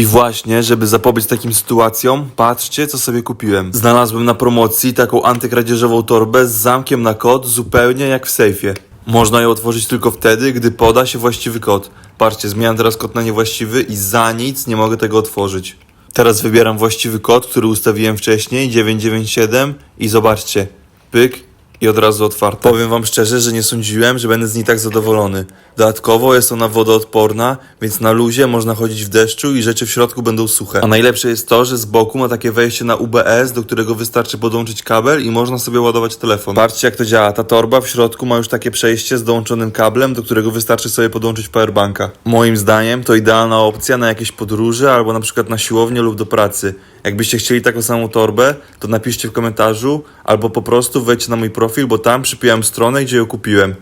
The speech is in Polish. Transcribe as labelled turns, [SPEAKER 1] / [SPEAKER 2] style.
[SPEAKER 1] I właśnie, żeby zapobiec takim sytuacjom, patrzcie, co sobie kupiłem. Znalazłem na promocji taką antykradzieżową torbę z zamkiem na kod, zupełnie jak w sejfie. Można ją otworzyć tylko wtedy, gdy poda się właściwy kod. Patrzcie, zmieniam teraz kod na niewłaściwy i za nic nie mogę tego otworzyć. Teraz wybieram właściwy kod, który ustawiłem wcześniej, 997 i zobaczcie, pyk i od razu otwarte. Powiem wam szczerze, że nie sądziłem, że będę z niej tak zadowolony. Dodatkowo jest ona wodoodporna, więc na luzie można chodzić w deszczu i rzeczy w środku będą suche. A najlepsze jest to, że z boku ma takie wejście na UBS, do którego wystarczy podłączyć kabel i można sobie ładować telefon. Patrzcie jak to działa. Ta torba w środku ma już takie przejście z dołączonym kablem, do którego wystarczy sobie podłączyć powerbanka. Moim zdaniem to idealna opcja na jakieś podróże albo na przykład na siłownię lub do pracy. Jakbyście chcieli taką samą torbę, to napiszcie w komentarzu albo po prostu wejdźcie na mój profil, bo tam przypiąłem stronę, gdzie ją kupiłem.